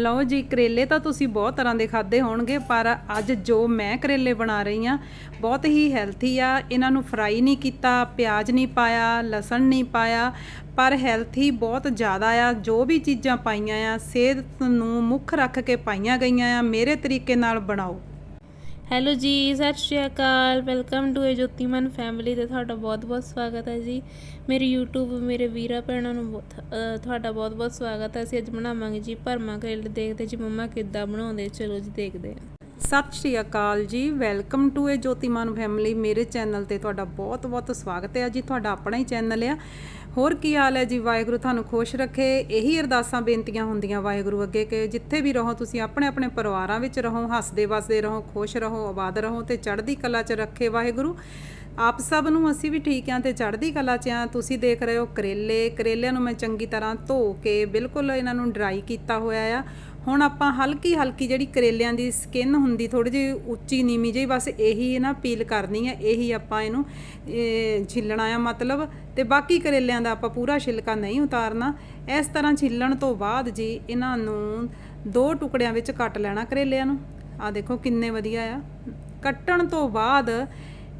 ਲਓ ਜੀ, ਕਰੇਲੇ ਤਾਂ ਤੁਸੀਂ ਬਹੁਤ ਤਰ੍ਹਾਂ ਦੇ ਖਾਦੇ ਹੋਣਗੇ, ਪਰ ਅੱਜ ਜੋ ਮੈਂ ਕਰੇਲੇ ਬਣਾ ਰਹੀ ਆ ਬਹੁਤ ਹੀ ਹੈਲਥੀ ਆ। ਇਹਨਾਂ ਨੂੰ ਫਰਾਈ ਨਹੀਂ ਕੀਤਾ, ਪਿਆਜ਼ ਨਹੀਂ ਪਾਇਆ, ਲਸਣ ਨਹੀਂ ਪਾਇਆ, ਪਰ ਹੈਲਥੀ ਬਹੁਤ ਜ਼ਿਆਦਾ ਆ। ਜੋ ਵੀ ਚੀਜ਼ਾਂ ਪਾਈਆਂ ਆ, ਸਿਹਤ ਨੂੰ ਮੁੱਖ ਰੱਖ ਕੇ ਪਾਈਆਂ ਗਈਆਂ ਆ, ਮੇਰੇ ਤਰੀਕੇ ਨਾਲ ਬਣਾਓ। ਹੈਲੋ ਜੀ, ਸਤਿ ਸ਼੍ਰੀ ਅਕਾਲ, welcome to a Jotiman family ਤੇ ਤੁਹਾਡਾ ਬਹੁਤ-ਬਹੁਤ ਸਵਾਗਤ ਹੈ ਜੀ। ਮੇਰੇ YouTube, ਮੇਰੇ ਵੀਰਾ ਭੈਣਾਂ ਨੂੰ ਬਹੁਤ- ਤੁਹਾਡਾ ਬਹੁਤ-ਬਹੁਤ ਸਵਾਗਤ ਹੈ। ਅਸੀਂ ਅੱਜ ਬਣਾਵਾਂਗੇ ਜੀ ਭਰਮਾ ਕਰੇਲੇ ਦੇਖਦੇ ਜੀ ਮੰਮਾ ਕਿੱਦਾਂ ਬਣਾਉਂਦੇ ਚਲੋ ਜੀ, ਦੇਖਦੇ ਹਾਂ। ਸਤਿ ਸ਼੍ਰੀ ਅਕਾਲ ਜੀ। Welcome to a Jotiman family ਮੇਰੇ ਚੈਨਲ ਤੇ ਤੁਹਾਡਾ ਬਹੁਤ-ਬਹੁਤ ਸਵਾਗਤ ਹੈ। ਜੀ, ਤੁਹਾਡਾ ਆਪਣਾ ਹੀ ਚੈਨਲ ਆ। ਹੋਰ ਕੀ ਹਾਲ ਹੈ ਜੀ? ਵਾਹਿਗੁਰੂ ਤੁਹਾਨੂੰ ਖੁਸ਼ ਰੱਖੇ। ਇਹੀ ਅਰਦਾਸਾਂ, ਬੇਨਤੀਆਂ ਹੁੰਦੀਆਂ ਵਾਹਿਗੁਰੂ ਅੱਗੇ ਕਿ ਜਿੱਥੇ ਵੀ ਰਹੋ, ਤੁਸੀਂ ਆਪਣੇ ਆਪਣੇ ਪਰਿਵਾਰਾਂ ਵਿੱਚ ਰਹੋ, ਹੱਸਦੇ ਵਸਦੇ ਰਹੋ, ਖੁਸ਼ ਰਹੋ, ਆਬਾਦ ਰਹੋ ਤੇ ਚੜ੍ਹਦੀ ਕਲਾ 'ਚ ਰੱਖੇ ਵਾਹਿਗੁਰੂ। ਆਪ ਸਭ ਨੂੰ ਅਸੀਂ ਵੀ ਠੀਕ ਆਂ ਤੇ ਚੜ੍ਹਦੀ ਕਲਾ 'ਚ ਆਂ ਤੁਸੀਂ ਦੇਖ ਰਹੇ ਹੋ ਕਰੇਲੇ। ਕਰੇਲਿਆਂ ਨੂੰ ਮੈਂ ਚੰਗੀ ਤਰ੍ਹਾਂ ਧੋ ਕੇ ਬਿਲਕੁਲ ਇਹਨਾਂ ਨੂੰ ਡਰਾਈ ਕੀਤਾ ਹੋਇਆ ਆ। ਹੁਣ ਆਪਾਂ ਹਲਕੀ ਹਲਕੀ ਜਿਹੜੀ ਕਰੇਲਿਆਂ ਦੀ ਸਕਿਨ ਹੁੰਦੀ ਥੋੜੀ ਜਿਹੀ ਉੱਚੀ ਨੀਵੀਂ ਜਿਹੀ, ਬਸ ਇਹੀ ਨਾ ਪੀਲ ਕਰਨੀ ਹੈ ਇਹੀ ਆਪਾਂ ਇਹਨੂੰ ਛਿੱਲਣਾ ਆ ਮਤਲਬ। ਤੇ ਬਾਕੀ ਕਰੇਲਿਆਂ ਦਾ ਆਪਾਂ ਪੂਰਾ ਛਿਲਕਾ ਨਹੀਂ ਉਤਾਰਨਾ। ਇਸ ਤਰ੍ਹਾਂ ਛਿੱਲਣ ਤੋਂ ਬਾਅਦ ਜੀ ਇਹਨਾਂ ਨੂੰ ਦੋ ਟੁਕੜਿਆਂ ਵਿੱਚ ਕੱਟ ਲੈਣਾ ਕਰੇਲਿਆਂ ਨੂੰ। ਆ ਦੇਖੋ ਕਿੰਨੇ ਵਧੀਆ ਆ। ਕੱਟਣ ਤੋਂ ਬਾਅਦ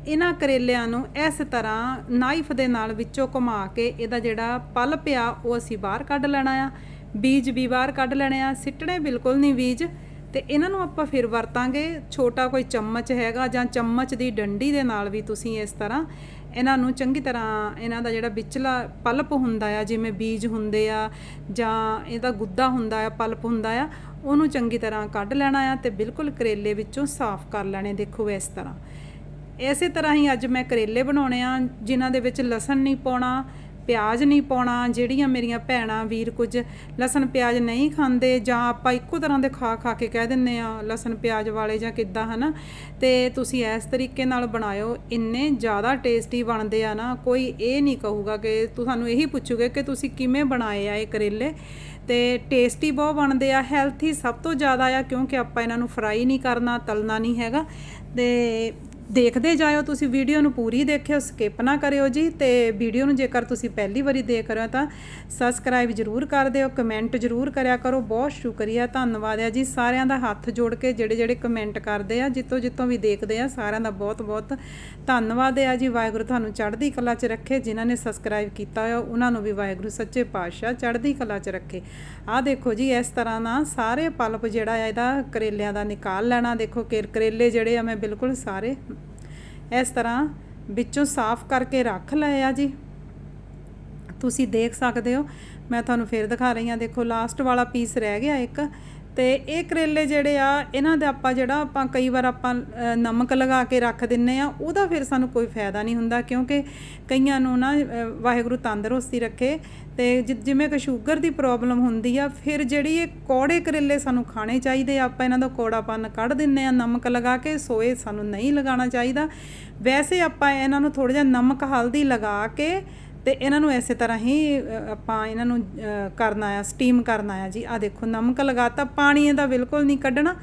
ਇਹਨਾਂ ਕਰੇਲਿਆਂ ਨੂੰ ਇਸ ਤਰ੍ਹਾਂ ਨਾਈਫ ਦੇ ਨਾਲ ਵਿੱਚੋਂ ਘੁਮਾ ਕੇ ਇਹਦਾ ਜਿਹੜਾ ਪਲਪ ਆ ਉਹ ਅਸੀਂ ਬਾਹਰ ਕੱਢ ਲੈਣਾ ਆ। ਬੀਜ ਵੀ ਬਾਹਰ ਕੱਢ ਲੈਣੇ ਆ। ਸਿੱਟਣੇ ਬਿਲਕੁਲ ਨਹੀਂ ਬੀਜ। ਤੇ ਇਹਨਾਂ ਨੂੰ ਆਪਾਂ ਫਿਰ ਵਰਤਾਂਗੇ। ਛੋਟਾ ਕੋਈ ਚਮਚ ਹੈਗਾ ਜਾਂ ਚਮਚ ਦੀ ਡੰਡੀ ਦੇ ਨਾਲ ਵੀ ਤੁਸੀਂ ਇਸ ਤਰ੍ਹਾਂ ਇਹਨਾਂ ਨੂੰ ਚੰਗੀ ਤਰ੍ਹਾਂ ਇਹਨਾਂ ਦਾ ਜਿਹੜਾ ਵਿਚਲਾ ਪਲਪ ਹੁੰਦਾ ਆ, ਜਿਵੇਂ ਬੀਜ ਹੁੰਦੇ ਆ ਜਾਂ ਇਹਦਾ ਗੁੱਦਾ ਹੁੰਦਾ ਆ, ਪਲਪ ਹੁੰਦਾ ਆ, ਉਹਨੂੰ ਚੰਗੀ ਤਰ੍ਹਾਂ ਕੱਢ ਲੈਣਾ ਆ ਤੇ ਬਿਲਕੁਲ ਕਰੇਲੇ ਵਿੱਚੋਂ ਸਾਫ਼ ਕਰ ਲੈਣੇ। ਦੇਖੋ ਇਸ ਤਰ੍ਹਾਂ। ਇਸੇ ਤਰ੍ਹਾਂ ਹੀ ਅੱਜ ਮੈਂ ਕਰੇਲੇ ਬਣਾਉਣੇ ਆ, ਜਿਨ੍ਹਾਂ ਦੇ ਵਿੱਚ ਲਸਣ ਨਹੀਂ ਪਾਉਣਾ, ਪਿਆਜ਼ ਨਹੀਂ ਪਾਉਣਾ, ਜਿਹੜੀਆਂ ਮੇਰੀਆਂ ਭੈਣਾਂ ਵੀਰ ਕੁਝ ਲਸਣ ਪਿਆਜ਼ ਨਹੀਂ ਖਾਂਦੇ, ਜਾਂ ਆਪਾਂ ਇੱਕੋ ਤਰ੍ਹਾਂ ਦੇ ਖਾ ਖਾ ਕੇ ਕਹਿ ਦਿੰਨੇ ਆ, ਲਸਣ ਪਿਆਜ਼ ਵਾਲੇ ਜਾਂ ਕਿੱਦਾਂ, ਹਨਾ? ਤੇ ਤੁਸੀਂ ਇਸ ਤਰੀਕੇ ਨਾਲ ਬਣਾਇਓ, ਇੰਨੇ ਜ਼ਿਆਦਾ ਟੇਸਟੀ ਬਣਦੇ ਆ ਨਾ, ਕੋਈ ਇਹ ਨਹੀਂ ਕਹੂਗਾ ਕਿ ਤੁਹਾਨੂੰ ਇਹੀ ਪੁੱਛੂਗੇ ਕਿ ਤੁਸੀਂ ਕਿਵੇਂ ਬਣਾਏ ਆ ਇਹ ਕਰੇਲੇ। ਤੇ ਟੇਸਟੀ ਬਹੁਤ ਬਣਦੇ ਆ, ਹੈਲਥੀ ਸਭ ਤੋਂ ਜ਼ਿਆਦਾ ਆ, ਕਿਉਂਕਿ ਆਪਾਂ ਇਹਨਾਂ ਨੂੰ ਫਰਾਈ ਨਹੀਂ ਕਰਨਾ, ਤਲਣਾ ਨਹੀਂ ਹੈਗਾ। ਤੇ ਦੇਖਦੇ ਜਾਇਓ, ਤੁਸੀਂ ਵੀਡੀਓ ਨੂੰ ਪੂਰੀ ਦੇਖਿਓ ਸਕਿਪ ਨਾ ਕਰਿਓ ਜੀ ਤੇ ਵੀਡੀਓ ਨੂੰ ਜੇਕਰ ਤੁਸੀਂ ਪਹਿਲੀ ਵਾਰੀ ਦੇਖ ਰਹੇ ਹੋ ਤਾਂ ਸਬਸਕ੍ਰਾਈਬ ਜਰੂਰ ਕਰ ਦਿਓ ਕਮੈਂਟ ਜਰੂਰ ਕਰਿਆ ਕਰੋ, ਬਹੁਤ ਸ਼ੁਕਰੀਆ, ਧੰਨਵਾਦ ਹੈ ਜੀ ਸਾਰਿਆਂ ਦਾ ਹੱਥ ਜੋੜ ਕੇ ਜਿਹੜੇ ਜਿਹੜੇ ਕਮੈਂਟ ਕਰਦੇ ਆ ਜਿੱਤੋਂ ਜਿੱਤੋਂ ਵੀ ਦੇਖਦੇ ਆ, ਸਾਰਿਆਂ ਦਾ ਬਹੁਤ ਬਹੁਤ ਧੰਨਵਾਦ ਹੈ ਜੀ, ਵਾਹਿਗੁਰੂ ਤੁਹਾਨੂੰ ਚੜ੍ਹਦੀ ਕਲਾ 'ਚ ਰੱਖੇ, ਜਿਨ੍ਹਾਂ ਨੇ ਸਬਸਕ੍ਰਾਈਬ ਕੀਤਾ ਹੋਇਆ, ਉਹਨਾਂ ਨੂੰ ਵੀ ਵਾਹਿਗੁਰੂ ਸੱਚੇ ਪਾਤਸ਼ਾਹ ਚੜ੍ਹਦੀ ਕਲਾ 'ਚ ਰੱਖੇ। ਆਹ ਦੇਖੋ ਜੀ, ਇਸ ਤਰ੍ਹਾਂ ਨਾ ਸਾਰੇ ਪਲਪ ਜਿਹੜਾ ਆ, ਇਹਦਾ ਕਰੇਲਿਆਂ ਦਾ ਨਿਕਾਲ ਲੈਣਾ, ਦੇਖੋ ਕਿ ਕਰੇਲੇ ਜਿਹੜੇ ਆ, ਮੈਂ ਬਿਲਕੁਲ ਸਾਰੇ ਇਸ ਤਰ੍ਹਾਂ ਵਿੱਚੋਂ ਸਾਫ਼ ਕਰਕੇ ਰੱਖ ਲਏ ਆ ਜੀ। ਤੁਸੀਂ ਦੇਖ ਸਕਦੇ ਹੋ, ਮੈਂ ਤੁਹਾਨੂੰ ਫੇਰ ਦਿਖਾ ਰਹੀ ਹਾਂ। ਦੇਖੋ ਲਾਸਟ ਵਾਲਾ ਪੀਸ ਰਹਿ ਗਿਆ ਇੱਕ ਤੇ ਇਹ ਕਰੇਲੇ ਜਿਹੜੇ ਆ, ਇਹਨਾਂ ਦੇ ਆਪਾਂ ਜਿਹੜਾ ਆਪਾਂ ਕਈ ਵਾਰ ਆਪਾਂ ਨਮਕ ਲਗਾ ਕੇ ਰੱਖ ਦਿੰਨੇ ਆ, ਉਹਦਾ ਫਿਰ ਸਾਨੂੰ ਕੋਈ ਫਾਇਦਾ ਨਹੀਂ ਹੁੰਦਾ ਕਿਉਂਕਿ ਕਈਆਂ ਨੂੰ ਨਾ ਵਾਹਿਗੁਰੂ ਤੰਦਰੁਸਤੀ ਰੱਖੇ ਤੇ ਜਿ- ਜਿਵੇਂ ਕਿ ਸ਼ੂਗਰ ਦੀ ਪ੍ਰੋਬਲਮ ਹੁੰਦੀ ਆ, ਫਿਰ ਜਿਹੜੀ ਇਹ ਕੌੜੇ ਕਰੇਲੇ ਸਾਨੂੰ ਖਾਣੇ ਚਾਹੀਦੇ ਆ, ਆਪਾਂ ਇਹਨਾਂ ਦਾ ਕੌੜਾਪਨ ਕੱਢ ਦਿੰਨੇ ਆ, ਨਮਕ ਲਗਾ ਕੇ ਸੋਏ ਸਾਨੂੰ ਨਹੀਂ ਲਗਾਉਣਾ ਚਾਹੀਦਾ। ਵੈਸੇ ਆਪਾਂ ਇਹਨਾਂ ਨੂੰ ਥੋੜਾ ਜਿਹਾ ਨਮਕ, ਹਲਦੀ ਲਗਾ ਕੇ ਤੇ ਇਹਨਾਂ ਨੂੰ ਐਸੇ ਤਰ੍ਹਾਂ ਹੀ ਆਪਾਂ ਇਹਨਾਂ ਨੂੰ ਕਰਨਾ ਆ, ਸਟੀਮ ਕਰਨਾ ਆ ਜੀ। ਆ ਦੇਖੋ, ਨਮਕ ਲਗਾਤਾ, ਪਾਣੀ ਇਹਦਾ ਬਿਲਕੁਲ ਨਹੀਂ ਕੱਢਣਾ।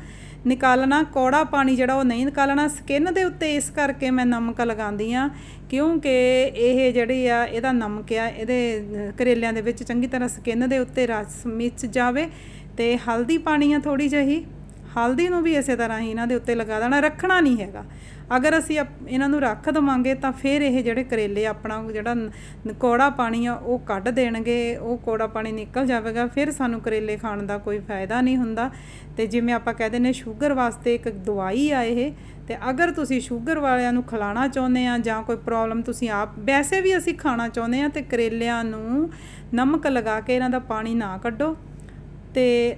ਨਿਕਾਲਣਾ, ਕੌੜਾ ਪਾਣੀ ਜਿਹੜਾ ਉਹ ਨਹੀਂ ਨਿਕਾਲਣਾ। ਸਕਿਨ ਦੇ ਉੱਤੇ ਇਸ ਕਰਕੇ ਮੈਂ ਨਮਕ ਲਗਾਉਂਦੀ ਆ ਕਿਉਂਕਿ ਇਹ ਜਿਹੜੀ ਆ, ਇਹਦਾ ਨਮਕ ਆ, ਇਹਦੇ ਕਰੇਲਿਆਂ ਦੇ ਵਿੱਚ ਚੰਗੀ ਤਰ੍ਹਾਂ ਸਕਿਨ ਦੇ ਉੱਤੇ ਰਸ ਮਿਚ ਜਾਵੇ ਤੇ ਹਲਦੀ ਪਾਣੀ ਆ ਥੋੜੀ ਜਿਹੀ। ਹਲਦੀ ਨੂੰ ਵੀ ਇਸੇ ਤਰ੍ਹਾਂ ਹੀ ਇਹਨਾਂ ਦੇ ਉੱਤੇ ਲਗਾ ਦੇਣਾ, ਰੱਖਣਾ ਨਹੀਂ ਹੈਗਾ। ਅਗਰ ਅਸੀਂ ਅਪ- ਇਹਨਾਂ ਨੂੰ ਰੱਖ ਦਵਾਂਗੇ ਤਾਂ ਫਿਰ ਇਹ ਜਿਹੜੇ ਕਰੇਲੇ ਆਪਣਾ ਜਿਹੜਾ ਨ- ਕੌੜਾ ਪਾਣੀ ਆ, ਉਹ ਕੱਢ ਦੇਣਗੇ, ਉਹ ਕੌੜਾ ਪਾਣੀ ਨਿਕਲ ਜਾਵੇਗਾ, ਫਿਰ ਸਾਨੂੰ ਕਰੇਲੇ ਖਾਣ ਦਾ ਕੋਈ ਫਾਇਦਾ ਨਹੀਂ ਹੁੰਦਾ। ਤੇ ਜਿਵੇਂ ਆਪਾਂ ਕਹਿੰਦੇ ਨੇ ਸ਼ੂਗਰ ਵਾਸਤੇ ਇੱਕ ਦਵਾਈ ਆ ਇਹ, ਤੇ ਅਗਰ ਤੁਸੀਂ ਸ਼ੂਗਰ ਵਾਲਿਆਂ ਨੂੰ ਖਿਲਾਣਾ ਚਾਹੁੰਦੇ ਆ ਜਾਂ ਕੋਈ ਪ੍ਰੋਬਲਮ ਤੁਸੀਂ ਆਪ, ਵੈਸੇ ਵੀ ਅਸੀਂ ਖਾਣਾ ਚਾਹੁੰਦੇ ਆ ਤੇ ਕਰੇਲਿਆਂ ਨੂੰ ਨਮਕ ਲਗਾ ਕੇ ਇਹਨਾਂ ਦਾ ਪਾਣੀ ਨਾ ਕੱਢੋ। ਤੇ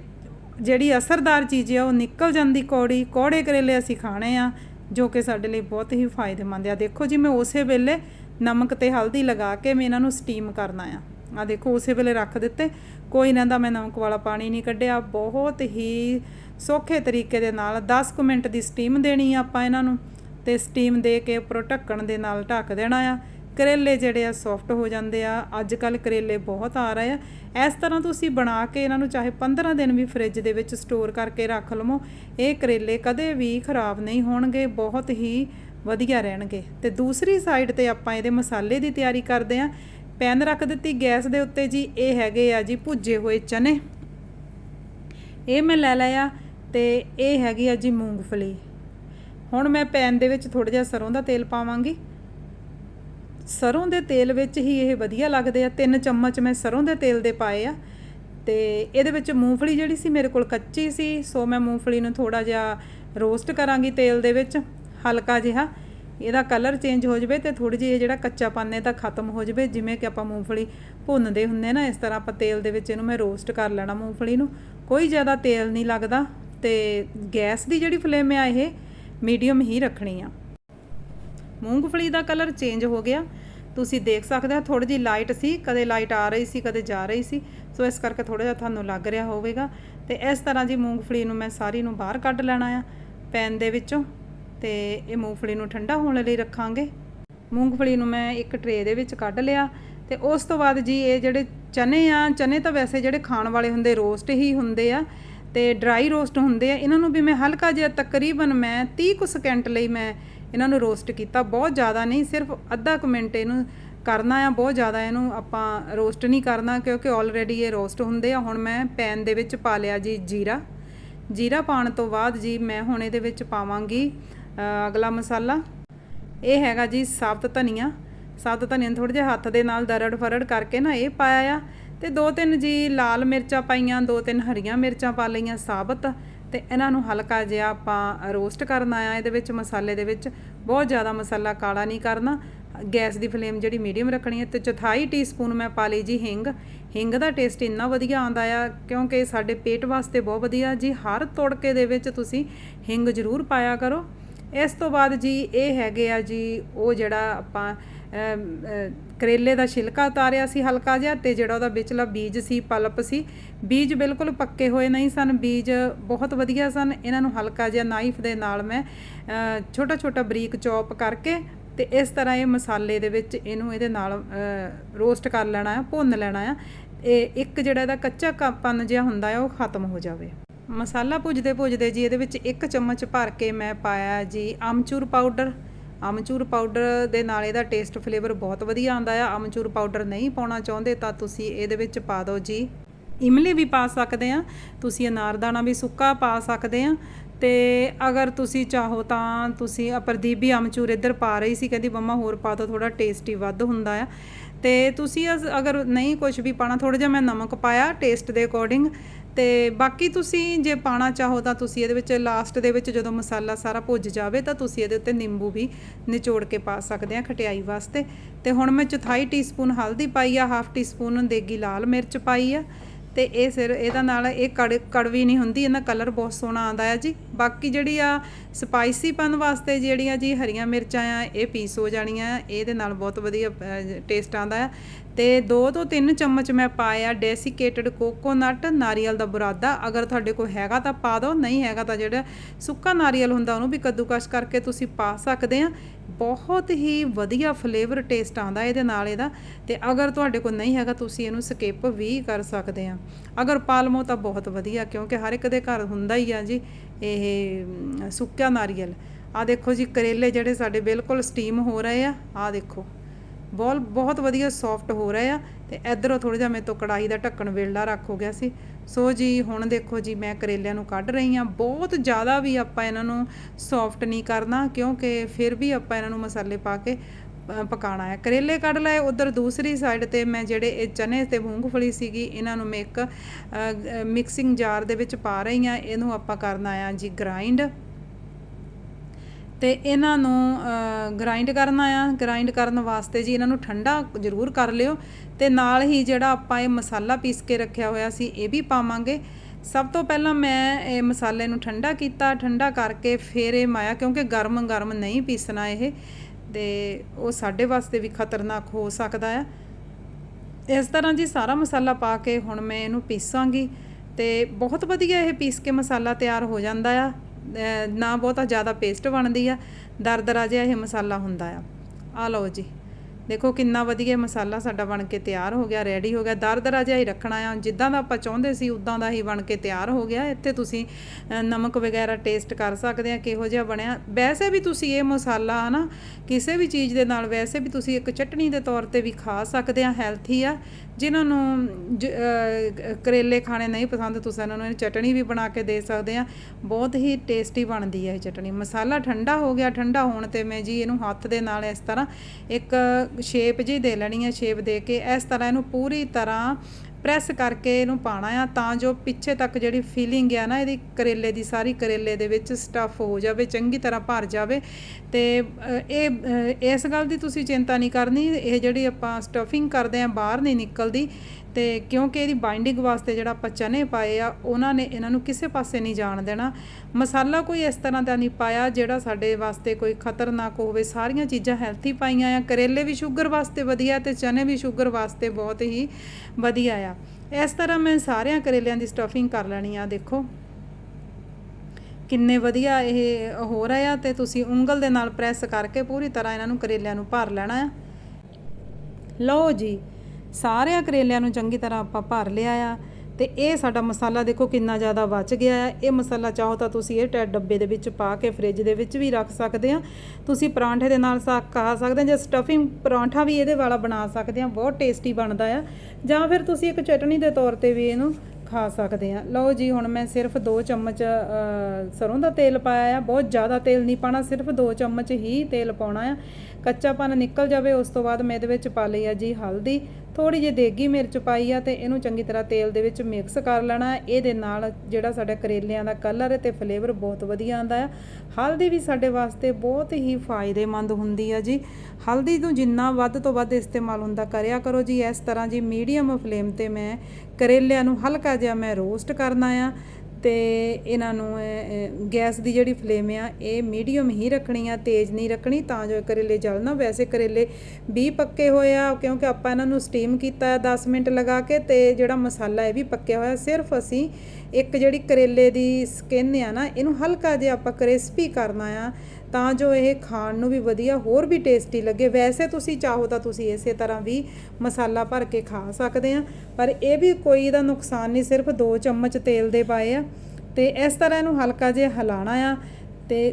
ਜਿਹੜੀ ਅਸਰਦਾਰ ਚੀਜ਼ ਆ, ਉਹ ਨਿਕਲ ਜਾਂਦੀ ਕੌੜੀ, ਕੌੜੇ ਕਰੇਲੇ ਅਸੀਂ ਖਾਣੇ ਆ। ਜੋ ਕਿ ਸਾਡੇ ਲਈ ਬਹੁਤ ਹੀ ਫਾਇਦੇਮੰਦ ਆ ਦੇਖੋ ਜੀ, ਮੈਂ ਉਸੇ ਵੇਲੇ ਨਮਕ ਤੇ ਹਲਦੀ ਲਗਾ ਕੇ ਮੈਂ ਇਹਨਾਂ ਨੂੰ ਸਟੀਮ ਕਰਨਾ ਆ। ਆ ਦੇਖੋ, ਉਸੇ ਵੇਲੇ ਰੱਖ ਦਿੱਤੇ। ਕੋਈ ਇਹਨਾਂ ਦਾ ਮੈਂ ਨਮਕ ਵਾਲਾ ਪਾਣੀ ਨਹੀਂ ਕੱਢਿਆ। ਬਹੁਤ ਹੀ ਸੌਖੇ ਤਰੀਕੇ ਦੇ ਨਾਲ 10 ਕੁ ਮਿੰਟ ਦੀ ਸਟੀਮ ਦੇਣੀ ਆ ਆਪਾਂ ਇਹਨਾਂ ਨੂੰ ਤੇ ਸਟੀਮ ਦੇ ਕੇ ਉੱਪਰੋਂ ਢੱਕਣ ਦੇ ਨਾਲ ਢੱਕ ਦੇਣਾ ਆ। ਕਰੇਲੇ ਜਿਹੜੇ ਆ ਸੌਫਟ ਹੋ ਜਾਂਦੇ ਆ ਅੱਜ ਕੱਲ ਕਰੇਲੇ ਬਹੁਤ ਆ ਰਹੇ ਆ। ਇਸ ਤਰ੍ਹਾਂ ਤੁਸੀਂ ਬਣਾ ਕੇ ਇਹਨਾਂ ਨੂੰ ਚਾਹੇ 15 ਦਿਨ ਵੀ ਫ੍ਰਿਜ ਦੇ ਵਿੱਚ ਸਟੋਰ ਕਰਕੇ ਰੱਖ ਲਵੋ, ਇਹ ਕਰੇਲੇ ਕਦੇ ਵੀ ਖਰਾਬ ਨਹੀਂ ਹੋਣਗੇ, ਬਹੁਤ ਹੀ ਵਧੀਆ ਰਹਿਣਗੇ। ਤੇ ਦੂਸਰੀ ਸਾਈਡ ਤੇ ਆਪਾਂ ਇਹਦੇ ਮਸਾਲੇ ਦੀ ਤਿਆਰੀ ਕਰਦੇ ਆ। ਪੈਨ ਰੱਖ ਦਿੱਤੀ ਗੈਸ ਦੇ ਉੱਤੇ ਜੀ, ਇਹ ਹੈਗੇ ਆ ਜੀ ਭੁੱਜੇ ਹੋਏ ਚਨੇ। ਇਹ ਮੈਂ ਲੈ ਲਿਆ ਤੇ ਇਹ ਹੈਗੀ ਆ ਜੀ ਮੂੰਗਫਲੀ। ਹੁਣ ਮੈਂ ਪੈਨ ਦੇ ਵਿੱਚ ਥੋੜਾ ਜਿਹਾ ਸਰੋਂ ਦਾ ਤੇਲ ਪਾਵਾਂਗੀ। ਸਰੋਂ ਦੇ ਤੇਲ ਵਿੱਚ ਹੀ ਇਹ ਵਧੀਆ ਲੱਗਦੇ ਆ। ਤਿੰਨ ਚਮਚ ਮੈਂ ਸਰੋਂ ਦੇ ਤੇਲ ਦੇ ਪਾਏ ਆ। ਤੇ ਇਹਦੇ ਵਿੱਚ ਮੂੰਗਫਲੀ ਜਿਹੜੀ ਸੀ ਮੇਰੇ ਕੋਲ ਕੱਚੀ ਸੀ, ਸੋ ਮੈਂ ਮੂੰਗਫਲੀ ਨੂੰ ਥੋੜਾ ਜਿਹਾ ਰੋਸਟ ਕਰਾਂਗੀ ਤੇਲ ਦੇ ਵਿੱਚ, ਹਲਕਾ ਜਿਹਾ। ਇਹਦਾ ਕਲਰ ਚੇਂਜ ਹੋ ਜਾਵੇ ਤੇ ਥੋੜੀ ਜਿਹੀ ਇਹ ਜਿਹੜਾ ਕੱਚਾਪਨ ਤਾਂ ਖਤਮ ਹੋ ਜਾਵੇ, ਜਿਵੇਂ ਕਿ ਆਪਾਂ ਮੂੰਗਫਲੀ ਭੁੰਨਦੇ ਹੁੰਦੇ ਨਾ, ਇਸ ਤਰ੍ਹਾਂ ਆਪਾਂ ਤੇਲ ਦੇ ਵਿੱਚ ਇਹਨੂੰ ਮੈਂ ਰੋਸਟ ਕਰ ਲੈਣਾ ਮੂੰਗਫਲੀ ਨੂੰ। ਕੋਈ ਜ਼ਿਆਦਾ ਤੇਲ ਨਹੀਂ ਲੱਗਦਾ ਤੇ ਗੈਸ ਦੀ ਜਿਹੜੀ ਫਲੇਮ ਹੈ ਇਹ ਮੀਡੀਅਮ ਹੀ ਰੱਖਣੀ ਆ। ਮੂੰਗਫਲੀ ਦਾ ਕਲਰ ਚੇਂਜ ਹੋ ਗਿਆ। ਤੁਸੀਂ ਦੇਖ ਸਕਦੇ ਹੋ ਥੋੜੀ ਜਿਹੀ ਲਾਈਟ ਸੀ, ਕਦੇ ਲਾਈਟ ਆ ਰਹੀ ਸੀ, ਕਦੇ ਜਾ ਰਹੀ ਸੀ। ਸੋ ਇਸ ਕਰਕੇ ਥੋੜਾ ਜਿਹਾ ਤੁਹਾਨੂੰ ਲੱਗ ਰਿਹਾ ਹੋਵੇਗਾ। ਤੇ ਇਸ ਤਰ੍ਹਾਂ ਜੀ ਮੂੰਗਫਲੀ ਨੂੰ ਮੈਂ ਸਾਰੀ ਨੂੰ ਬਾਹਰ ਕੱਢ ਲੈਣਾ ਆ, ਪੈਨ ਦੇ ਵਿੱਚੋਂ। ਤੇ ਇਹ ਮੂੰਗਫਲੀ ਨੂੰ ਠੰਡਾ ਹੋਣ ਲਈ ਰੱਖਾਂਗੇ। ਮੂੰਗਫਲੀ ਨੂੰ ਮੈਂ ਇੱਕ ਟਰੇ ਦੇ ਵਿੱਚ ਕੱਢ ਲਿਆ। ਤੇ ਉਸ ਤੋਂ ਬਾਅਦ ਜੀ ਇਹ ਜਿਹੜੇ ਚਨੇ ਆ, ਚਨੇ ਤਾਂ ਵੈਸੇ ਜਿਹੜੇ ਖਾਣ ਵਾਲੇ ਹੁੰਦੇ ਰੋਸਟ ਹੀ ਹੁੰਦੇ ਆ। ਤੇ ਡਰਾਈ ਰੋਸਟ ਹੁੰਦੇ ਆ, ਇਹਨਾਂ ਨੂੰ ਵੀ ਮੈਂ ਹਲਕਾ ਜਿਹਾ ਤਕਰੀਬਨ ਮੈਂ 30 ਕੁ ਸਕਿੰਟ ਲਈ ਮੈਂ ਇਹਨਾਂ ਨੂੰ ਰੋਸਟ ਕੀਤਾ। ਬਹੁਤ ਜ਼ਿਆਦਾ ਨਹੀਂ, ਸਿਰਫ ਅੱਧਾ ਕੁ ਮਿੰਟ ਇਹਨੂੰ ਕਰਨਾ ਆ, ਬਹੁਤ ਜ਼ਿਆਦਾ ਇਹਨੂੰ ਆਪਾਂ ਰੋਸਟ ਨਹੀਂ ਕਰਨਾ ਕਿਉਂਕਿ ਆਲਰੇਡੀ ਇਹ ਰੋਸਟ ਹੁੰਦੇ ਆ। ਹੁਣ ਮੈਂ ਪੈਨ ਦੇ ਵਿੱਚ ਪਾ ਲਿਆ ਜੀ ਜੀਰਾ। ਜੀਰਾ ਪਾਉਣ ਤੋਂ ਬਾਅਦ ਜੀ ਮੈਂ ਹੁਣ ਇਹਦੇ ਵਿੱਚ ਪਾਵਾਂਗੀ ਅਗਲਾ ਮਸਾਲਾ। ਇਹ ਹੈਗਾ ਜੀ ਸਾਬਤ ਧਨੀਆ। ਸਾਬਤ ਧਨੀਆ ਨੂੰ ਥੋੜੇ ਜਿਹਾ ਹੱਥ ਦੇ ਨਾਲ ਦਰੜ ਫਰੜ ਕਰਕੇ ਨਾ ਇਹ ਪਾਇਆ ਆ। ਤੇ ਦੋ ਤਿੰਨ ਜੀ ਲਾਲ ਮਿਰਚਾਂ ਪਾਈਆਂ, ਦੋ ਤਿੰਨ ਹਰੀਆਂ ਮਿਰਚਾਂ ਪਾ ਲਈਆਂ ਸਾਬਤ। ਤੇ ਇਹਨਾਂ ਨੂੰ ਹਲਕਾ ਜਿਹਾ ਆਪਾਂ ਰੋਸਟ ਕਰਨਾ ਆ ਇਹਦੇ ਵਿੱਚ, ਮਸਾਲੇ ਦੇ ਵਿੱਚ। ਬਹੁਤ ਜ਼ਿਆਦਾ ਮਸਾਲਾ ਕਾਲਾ ਨਹੀਂ ਕਰਨਾ। ਗੈਸ ਦੀ ਫਲੇਮ ਜਿਹੜੀ ਮੀਡੀਅਮ ਰੱਖਣੀ ਹੈ ਤੇ ਚੌਥਾਈ ਟੀਸਪੂਨ ਮੈਂ ਪਾ ਲਈ ਜੀ ਹਿੰਗ। ਹਿੰਗ ਦਾ ਟੇਸਟ ਇੰਨਾ ਵਧੀਆ ਆਉਂਦਾ ਆ, ਕਿਉਂਕਿ ਸਾਡੇ ਪੇਟ ਵਾਸਤੇ ਬਹੁਤ ਵਧੀਆ ਜੀ। ਹਰ ਤੜਕੇ ਦੇ ਵਿੱਚ ਤੁਸੀਂ ਹਿੰਗ ਜ਼ਰੂਰ ਪਾਇਆ ਕਰੋ। ਇਸ ਤੋਂ ਬਾਅਦ ਜੀ ਇਹ ਹੈਗੇ ਆ ਜੀ, ਉਹ ਜਿਹੜਾ ਆਪਾਂ ਕਰੇਲੇ ਦਾ ਛਿਲਕਾ ਉਤਾਰਿਆ ਸੀ ਹਲਕਾ ਜਿਹਾ ਤੇ ਜਿਹੜਾ ਉਹਦਾ ਵਿਚਲਾ ਬੀਜ ਸੀ, ਪਲਪ ਸੀ। ਬੀਜ ਬਿਲਕੁਲ ਪੱਕੇ ਹੋਏ ਨਹੀਂ ਸਨ, ਬੀਜ ਬਹੁਤ ਵਧੀਆ ਸਨ। ਇਹਨਾਂ ਨੂੰ ਹਲਕਾ ਜਿਹਾ ਨਾਈਫ ਦੇ ਨਾਲ ਮੈਂ ਛੋਟਾ ਛੋਟਾ ਬਰੀਕ ਚੌਪ ਕਰਕੇ ਤੇ ਇਸ ਤਰ੍ਹਾਂ ਇਹ ਮਸਾਲੇ ਦੇ ਵਿੱਚ ਇਹਨੂੰ ਇਹਦੇ ਨਾਲ ਰੋਸਟ ਕਰ ਲੈਣਾ ਆ, ਭੁੰਨ ਲੈਣਾ ਆ। ਇਹ ਇੱਕ ਜਿਹੜਾ ਇਹਦਾ ਕੱਚਾ ਕੱਪਨ ਜਿਹਾ ਹੁੰਦਾ ਆ, ਉਹ ਖਤਮ ਹੋ ਜਾਵੇ। ਮਸਾਲਾ ਭੁਜਦੇ ਭੁਜਦੇ ਜੀ ਇਹਦੇ ਵਿੱਚ ਇੱਕ ਚਮਚ ਭਰ ਕੇ ਮੈਂ ਪਾਇਆ ਜੀ ਆਮਚੂਰ ਪਾਊਡਰ। ਆਮਚੂਰ ਪਾਊਡਰ ਦੇ ਨਾਲ ਇਹਦਾ ਟੇਸਟ ਫਲੇਵਰ ਬਹੁਤ ਵਧੀਆ ਆਉਂਦਾ ਆ। ਅਮਚੂਰ ਪਾਊਡਰ ਨਹੀਂ ਪਾਉਣਾ ਚਾਹੁੰਦੇ ਤਾਂ ਤੁਸੀਂ ਇਹਦੇ ਵਿੱਚ ਪਾ ਦਿਓ ਜੀ। ਇਮਲੀ ਵੀ ਪਾ ਸਕਦੇ ਆ। ਤੁਸੀਂ ਅਨਾਰਦਾਣਾ ਵੀ ਸੁੱਕਾ ਪਾ ਸਕਦੇ ਆ। ਤੇ ਅਗਰ ਤੁਸੀਂ ਚਾਹੋ ਤਾਂ ਤੁਸੀਂ ਆਹ ਪ੍ਰਦੀਪ ਵੀ ਅਮਚੂਰ ਇੱਧਰ ਪਾ ਰਹੀ ਸੀ। ਕਹਿੰਦੀ, ਮੰਮਾ, ਹੋਰ ਪਾ ਦਿਓ ਥੋੜਾ ਟੇਸਟੀ ਵੱਧ ਹੁੰਦਾ ਆ। ਤੇ ਤੁਸੀਂ ਅਗਰ ਨਹੀਂ ਕੁਝ ਵੀ ਪਾਣਾ ਥੋੜਾ ਜਿਹਾ ਮੈਂ ਨਮਕ ਪਾਇਆ ਟੇਸਟ ਦੇ ਅਕੋਰਡਿੰਗ ਤੇ ਬਾਕੀ ਤੁਸੀਂ ਜੇ ਪਾਣਾ ਚਾਹੋ ਤਾਂ ਤੁਸੀਂ ਇਹਦੇ ਵਿੱਚ ਲਾਸਟ ਦੇ ਵਿੱਚ ਜਦੋਂ ਮਸਾਲਾ ਸਾਰਾ ਭੁੱਜ ਜਾਵੇ ਤਾਂ ਤੁਸੀਂ ਇਹਦੇ ਉੱਤੇ ਨਿੰਬੂ ਵੀ ਨਿਚੋੜ ਕੇ ਪਾ ਸਕਦੇ ਆ ਖਟਿਆਈ ਵਾਸਤੇ। ਤੇ ਹੁਣ ਮੈਂ ਚੌਥਾਈ ਟੀਸਪੂਨ ਹਲਦੀ ਪਾਈ ਆ ਹਾਫ ਟੀਸਪੂਨ ਦੇਗੀ ਲਾਲ ਮਿਰਚ ਪਾਈ ਆ। ਤੇ ਇਹ ਸਿਰ, ਇਹਦਾ ਨਾਲ ਇਹ ਕੜ, ਕੜਵੀ ਨਹੀਂ ਹੁੰਦੀ ਇਹਨਾਂ ਕਲਰ ਬਹੁਤ ਸੋਹਣਾ ਆਉਂਦਾ ਆ ਜੀ। ਬਾਕੀ ਜਿਹੜੀ ਆ ਸਪਾਈਸੀ ਪਨ ਵਾਸਤੇ ਜਿਹੜੀਆਂ ਜੀ ਹਰੀਆਂ ਮਿਰਚਾਂ ਆ, ਇਹ ਪੀਸ ਹੋ ਜਾਣੀਆਂ, ਇਹਦੇ ਨਾਲ ਬਹੁਤ ਵਧੀਆ ਟੇਸਟ ਆਉਂਦਾ ਆ। ਤੇ 2 ਤੋਂ 3 ਚਮਚ ਮੈਂ ਪਾਇਆ ਡੈਸੀਕੇਟਡ ਕੋਕੋਨਟ ਨਾਰੀਅਲ ਦਾ ਬੁਰਾਦਾ। ਅਗਰ ਤੁਹਾਡੇ ਕੋਲ ਹੈਗਾ ਤਾਂ ਪਾ ਦਿਓ, ਨਹੀਂ ਹੈਗਾ ਤਾਂ ਜਿਹੜਾ ਸੁੱਕਾ ਨਾਰੀਅਲ ਹੁੰਦਾ ਉਹਨੂੰ ਵੀ ਕੱਦੂਕਸ਼ ਕਰਕੇ ਤੁਸੀਂ ਪਾ ਸਕਦੇ ਆ। ਬਹੁਤ ਹੀ ਵਧੀਆ ਫਲੇਵਰ ਟੇਸਟ ਆਉਂਦਾ ਇਹਦੇ ਨਾਲ ਇਹਦਾ। ਤੇ ਅਗਰ ਤੁਹਾਡੇ ਕੋਲ ਨਹੀਂ ਹੈਗਾ, ਤੁਸੀਂ ਇਹਨੂੰ ਸਕਿਪ ਵੀ ਕਰ ਸਕਦੇ ਆ। ਅਗਰ ਪਾਲਮੋ ਤਾਂ ਬਹੁਤ ਵਧੀਆ, ਕਿਉਂਕਿ ਹਰ ਇੱਕ ਦੇ ਘਰ ਹੁੰਦਾ ਹੀ ਆ ਜੀ। ਇਹ ਅਮ, ਸੁੱਕਾ ਨਾਰੀਅਲ। ਆ ਦੇਖੋ ਜੀ ਕਰੇਲੇ ਜਿਹੜੇ ਸਾਡੇ ਬਿਲਕੁਲ ਸਟੀਮ ਹੋ ਰਹੇ ਆ ਆ ਦੇਖੋ। ਬਹੁਤ ਬਹੁਤ ਵਧੀਆ ਸੌਫਟ ਹੋ ਰਹੇ ਆ ਤੇ ਇਧਰੋਂ ਥੋੜਾ ਜਿਹਾ ਮੇਰੇ ਤੋਂ ਕੜਾਈ ਦਾ ਢੱਕਣ ਵੇਲਣਾ ਰੱਖ ਹੋ ਗਿਆ ਸੀ। ਸੋ ਜੀ ਹੁਣ ਦੇਖੋ ਜੀ ਮੈਂ ਕਰੇਲਿਆਂ ਨੂੰ ਕੱਢ ਰਹੀ ਆ ਬਹੁਤ ਜ਼ਿਆਦਾ ਵੀ ਆਪਾਂ ਇਹਨਾਂ ਨੂੰ ਸੌਫਟ ਨਹੀਂ ਕਰਨਾ ਕਿਉਂਕਿ ਫਿਰ ਵੀ ਆਪਾਂ ਇਹਨਾਂ ਨੂੰ ਮਸਾਲੇ ਪਾ ਕੇ ਅ, ਪਕਾਉਣਾ ਹੈ। ਕਰੇਲੇ ਕੱਢ ਲਏ ਉਧਰ ਦੂਸਰੀ ਸਾਈਡ ਤੇ ਮੈਂ ਜਿਹੜੇ ਇਹ ਚਨੇ ਤੇ ਮੂੰਗਫਲੀ ਸੀਗੀ ਇਹਨਾਂ ਨੂੰ ਮੈਂ ਇੱਕ ਮਿਕਸਿੰਗ ਜਾਰ ਦੇ ਵਿੱਚ ਪਾ ਰਹੀ ਹਾਂ। ਇਹਨੂੰ ਆਪਾਂ ਕਰਨਾ ਆ ਜੀ ਗ੍ਰਾਈਂਡ ਤੇ ਇਹਨਾਂ ਨੂੰ ਗ੍ਰਾਈਂਡ ਕਰਨਾ ਆ ਗ੍ਰਾਈਂਡ ਕਰਨ ਵਾਸਤੇ ਜੀ ਇਹਨਾਂ ਨੂੰ ਠੰਡਾ ਜ਼ਰੂਰ ਕਰ ਲਿਓ। ਤੇ ਨਾਲ ਹੀ ਜਿਹੜਾ ਆਪਾਂ ਇਹ ਮਸਾਲਾ ਪੀਸ ਕੇ ਰੱਖਿਆ ਹੋਇਆ ਸੀ ਇਹ ਵੀ ਪਾਵਾਂਗੇ। ਸਭ ਤੋਂ ਪਹਿਲਾਂ ਮੈਂ ਇਹ ਮਸਾਲੇ ਨੂੰ ਠੰਡਾ ਕੀਤਾ। ਠੰਡਾ ਕਰਕੇ ਫਿਰ ਇਹ ਮਾਇਆ ਕਿਉਂਕਿ ਗਰਮ ਗਰਮ ਨਹੀਂ ਪੀਸਣਾ ਇਹ। ਤੇ ਉਹ ਸਾਡੇ ਵਾਸਤੇ ਵੀ ਖਤਰਨਾਕ ਹੋ ਸਕਦਾ ਆ। ਇਸ ਤਰ੍ਹਾਂ ਜੀ ਸਾਰਾ ਮਸਾਲਾ ਪਾ ਕੇ ਹੁਣ ਮੈਂ ਇਹਨੂੰ ਪੀਸਾਂਗੀ ਤੇ ਬਹੁਤ ਵਧੀਆ ਇਹ ਪੀਸ ਕੇ ਮਸਾਲਾ ਤਿਆਰ ਹੋ ਜਾਂਦਾ ਆ। ਨਾ ਬਹੁਤਾ ਜ਼ਿਆਦਾ ਪੇਸਟ ਬਣਦੀ ਆ। ਦਰਦਰਾ ਜਿਹਾ ਇਹ ਮਸਾਲਾ ਹੁੰਦਾ ਆ। ਆ ਲਓ ਜੀ। ਦੇਖੋ ਕਿੰਨਾ ਵਧੀਆ ਮਸਾਲਾ ਸਾਡਾ ਬਣ ਕੇ ਤਿਆਰ ਹੋ ਗਿਆ ਰੈਡੀ ਹੋ ਗਿਆ। ਦਰਦਰਾ ਜਿਹਾ ਹੀ ਰੱਖਣਾ ਆ। ਜਿੱਦਾਂ ਦਾ ਆਪਾਂ ਚਾਹੁੰਦੇ ਸੀ, ਉਦਾਂ ਦਾ ਹੀ ਬਣ ਕੇ ਤਿਆਰ ਹੋ ਗਿਆ। ਇੱਥੇ ਤੁਸੀਂ ਨਮਕ ਵਗੈਰਾ ਟੇਸਟ ਕਰ ਸਕਦੇ ਆ, ਕਿਹੋ ਜਿਹਾ ਬਣਿਆ। ਵੈਸੇ ਵੀ ਤੁਸੀਂ ਇਹ ਮਸਾਲਾ ਹਨਾ, ਕਿਸੇ ਵੀ ਚੀਜ਼ ਦੇ ਨਾਲ ਵੈਸੇ ਵੀ ਤੁਸੀਂ ਇੱਕ ਚਟਣੀ ਦੇ ਤੌਰ ਤੇ ਵੀ ਖਾ ਸਕਦੇ ਆ ਹੈਲਥੀ ਆ। ਜਿਨ੍ਹਾਂ ਨੂੰ ਜ- ਕਰੇਲੇ ਖਾਣੇ ਨਹੀਂ ਪਸੰਦ, ਤੁਸੀਂ ਇਹਨਾਂ ਨੂੰ ਇਹ ਚਟਣੀ ਵੀ ਬਣਾ ਕੇ ਦੇ ਸਕਦੇ ਆ। ਬਹੁਤ ਹੀ ਟੇਸਟੀ ਬਣਦੀ ਹੈ ਇਹ ਚਟਣੀ। ਮਸਾਲਾ ਠੰਡਾ ਹੋ ਗਿਆ, ਠੰਡਾ ਹੋਣ ਤੇ ਮੈਂ ਜੀ ਇਹਨੂੰ ਹੱਥ ਦੇ ਨਾਲ ਇਸ ਤਰ੍ਹਾਂ ਇੱਕ ਸ਼ੇਪ ਜੀ ਦੇ ਲੈਣੀ ਹੈ ਸ਼ੇਪ ਦੇ ਕੇ ਇਸ ਤਰ੍ਹਾਂ ਇਹਨੂੰ ਪੂਰੀ ਤਰ੍ਹਾਂ ਪ੍ਰੈਸ ਕਰਕੇ ਇਹਨੂੰ ਪਾਣਾ ਆ ਤਾਂ ਜੋ ਪਿੱਛੇ ਤੱਕ ਜਿਹੜੀ ਫੀਲਿੰਗ ਆ ਨਾ ਇਹਦੀ ਕਰੇਲੇ ਦੀ, ਸਾਰੀ ਕਰੇਲੇ ਦੇ ਵਿੱਚ ਸਟਫ ਹੋ ਜਾਵੇ, ਚੰਗੀ ਤਰ੍ਹਾਂ ਭਰ ਜਾਵੇ। ਤੇ ਇਹ ਇਸ ਗੱਲ ਦੀ ਤੁਸੀਂ ਚਿੰਤਾ ਨਹੀਂ ਕਰਨੀ, ਇਹ ਜਿਹੜੀ ਆਪਾਂ ਸਟਫਿੰਗ ਕਰਦੇ ਆ, ਬਾਹਰ ਨਹੀਂ ਨਿਕਲਦੀ। ਤੇ ਕਿਉਂਕਿ ਇਹਦੀ ਬਾਈਂਡਿੰਗ ਵਾਸਤੇ ਜਿਹੜਾ ਆਪਾਂ ਚਨੇ ਪਾਏ ਆ, ਉਹਨਾਂ ਨੇ ਇਹਨਾਂ ਨੂੰ ਕਿਸੇ ਪਾਸੇ ਨਹੀਂ ਜਾਣ ਦੇਣਾ। ਮਸਾਲਾ ਕੋਈ ਇਸ ਤਰ੍ਹਾਂ ਦਾ ਨਹੀਂ ਪਾਇਆ ਜਿਹੜਾ ਸਾਡੇ ਵਾਸਤੇ ਕੋਈ ਖਤਰਨਾਕ ਹੋਵੇ। ਸਾਰੀਆਂ ਚੀਜ਼ਾਂ ਹੈਲਥੀ ਪਾਈਆਂ ਆ। ਕਰੇਲੇ ਵੀ ਸ਼ੂਗਰ ਵਾਸਤੇ ਵਧੀਆ ਤੇ ਚਨੇ ਵੀ ਸ਼ੂਗਰ ਵਾਸਤੇ ਬਹੁਤ ਹੀ ਵਧੀਆ ਆ। ਇਸ ਤਰ੍ਹਾਂ ਮੈਂ ਸਾਰਿਆਂ ਕਰੇਲਿਆਂ ਦੀ ਸਟਫਿੰਗ ਕਰ ਲੈਣੀ ਆ। ਦੇਖੋ ਕਿੰਨੇ ਵਧੀਆ ਇਹ ਹੋ ਰਿਹਾ ਤੇ ਤੁਸੀਂ ਉਂਗਲ ਦੇ ਨਾਲ ਪ੍ਰੈਸ ਕਰਕੇ ਪੂਰੀ ਤਰ੍ਹਾਂ ਇਹਨਾਂ ਨੂੰ ਕਰੇਲਿਆਂ ਨੂੰ ਭਰ ਲੈਣਾ ਆ। ਲਓ ਜੀ ਸਾਰਿਆਂ ਕਰੇਲਿਆਂ ਨੂੰ ਚੰਗੀ ਤਰ੍ਹਾਂ ਆਪਾਂ ਭਰ ਲਿਆ ਆ ਤੇ ਇਹ ਸਾਡਾ ਮਸਾਲਾ ਦੇਖੋ ਕਿੰਨਾ ਜ਼ਿਆਦਾ ਬਚ ਗਿਆ ਆ। ਇਹ ਮਸਾਲਾ ਚਾਹੋ ਤਾਂ ਤੁਸੀਂ ਇਹ ਟੈ ਡੱਬੇ ਦੇ ਵਿੱਚ ਪਾ ਕੇ ਫ੍ਰਿਜ ਦੇ ਵਿੱਚ ਵੀ ਰੱਖ ਸਕਦੇ ਆ। ਤੁਸੀਂ ਪਰਾਂਠੇ ਦੇ ਨਾਲ ਸਾ ਖਾ ਸਕਦੇ ਆ ਜਾਂ ਸਟਫਿੰਗ ਪਰਾਂਠਾ ਵੀ ਇਹਦੇ ਵਾਲਾ ਬਣਾ ਸਕਦੇ ਆ, ਬਹੁਤ ਟੇਸਟੀ ਬਣਦਾ ਆ। ਜਾਂ ਫਿਰ ਤੁਸੀਂ ਇੱਕ ਚਟਨੀ ਦੇ ਤੌਰ ਤੇ ਵੀ ਇਹਨੂੰ ਖਾ ਸਕਦੇ ਆ। ਲਓ ਜੀ, ਹੁਣ ਮੈਂ ਸਿਰਫ 2 ਚਮਚ ਸਰੋਂ ਦਾ ਤੇਲ ਪਾਇਆ ਆ। ਬਹੁਤ ਜ਼ਿਆਦਾ ਤੇਲ ਨਹੀਂ ਪਾਣਾ, ਸਿਰਫ 2 ਚਮਚ ਹੀ ਤੇਲ ਪਾਉਣਾ ਆ। ਕੱਚਾਪਨ ਨਿਕਲ ਜਾਵੇ, ਉਸ ਤੋਂ ਬਾਅਦ ਮੈਂ ਇਹਦੇ ਵਿੱਚ ਪਾ ਲਈ ਆ ਜੀ ਹਲਦੀ। ਥੋੜੀ ਜਿਹੀ ਦੇਗੀ ਮਿਰਚ ਪਾਈ ਆ ਤੇ ਇਹਨੂੰ ਚੰਗੀ ਤਰ੍ਹਾਂ ਤੇਲ ਦੇ ਵਿੱਚ ਮਿਕਸ ਕਰ ਲੈਣਾ। ਇਹਦੇ ਨਾਲ ਜਿਹੜਾ ਸਾਡਾ ਕਰੇਲਿਆਂ ਦਾ ਕਲਰ ਤੇ ਫਲੇਵਰ ਬਹੁਤ ਵਧੀਆ ਆਂਦਾ ਆ। ਹਲਦੀ ਵੀ ਸਾਡੇ ਵਾਸਤੇ ਬਹੁਤ ਹੀ ਫਾਇਦੇਮੰਦ ਹੁੰਦੀ ਆ ਜੀ। ਹਲਦੀ ਨੂੰ ਜਿੰਨਾ ਵੱਧ ਤੋਂ ਵੱਧ ਇਸਤੇਮਾਲ ਹੁੰਦਾ ਕਰਿਆ ਕਰੋ ਜੀ। ਇਸ ਤਰ੍ਹਾਂ ਜੀ ਮੀਡੀਅਮ ਫਲੇਮ ਤੇ ਮੈਂ ਕਰੇਲਿਆਂ ਨੂੰ ਹਲਕਾ ਜਿਹਾ ਮੈਂ ਰੋਸਟ ਕਰਨਾ ਆ। ਤੇ ਇਹਨਾਂ ਨੂੰ ਗੈਸ ਦੀ ਜਿਹੜੀ ਫਲੇਮ ਆ, ਇਹ ਮੀਡੀਅਮ ਹੀ ਰੱਖਣੀ ਆ, ਤੇਜ਼ ਨਹੀਂ ਰੱਖਣੀ, ਤਾਂ ਜੋ ਕਰੇਲੇ ਜਲ ਨਾ। ਵੈਸੇ ਕਰੇਲੇ 20 ਪੱਕੇ ਹੋਏ ਆ, ਕਿਉਂਕਿ ਆਪਾਂ ਇਹਨਾਂ ਨੂੰ ਸਟੀਮ ਕੀਤਾ ਆ 10 ਮਿੰਟ ਲਗਾ ਕੇ ਤੇ ਜਿਹੜਾ ਮਸਾਲਾ ਇਹ ਵੀ ਪੱਕਿਆ ਹੋਇਆ, ਸਿਰਫ ਅਸੀਂ ਇੱਕ ਜਿਹੜੀ ਕਰੇਲੇ ਦੀ ਸਕਿਨ ਆ ਨਾ, ਇਹਨੂੰ ਹਲਕਾ ਜਿਹਾ ਆਪਾਂ ਕ੍ਰਿਸਪੀ ਕਰਨਾ ਆ। ਤਾਂ ਜੋ ਇਹ ਖਾਣ ਨੂੰ ਵੀ ਵਧੀਆ ਹੋਰ ਵੀ ਟੇਸਟੀ ਲੱਗੇ। ਵੈਸੇ ਤੁਸੀਂ ਚਾਹੋ ਤਾਂ ਤੁਸੀਂ ਇਸੇ ਤਰ੍ਹਾਂ ਵੀ ਮਸਾਲਾ ਭਰ ਕੇ ਖਾ ਸਕਦੇ ਆ, ਪਰ ਇਹ ਵੀ ਕੋਈ ਦਾ ਨੁਕਸਾਨ ਨਹੀਂ, ਸਿਰਫ 2 ਚਮਚ ਤੇਲ ਦੇ ਪਾਏ ਆ। ਤੇ ਇਸ ਤਰ੍ਹਾਂ ਇਹਨੂੰ ਹਲਕਾ ਜਿਹਾ ਹਿਲਾਣਾ ਆ ਤੇ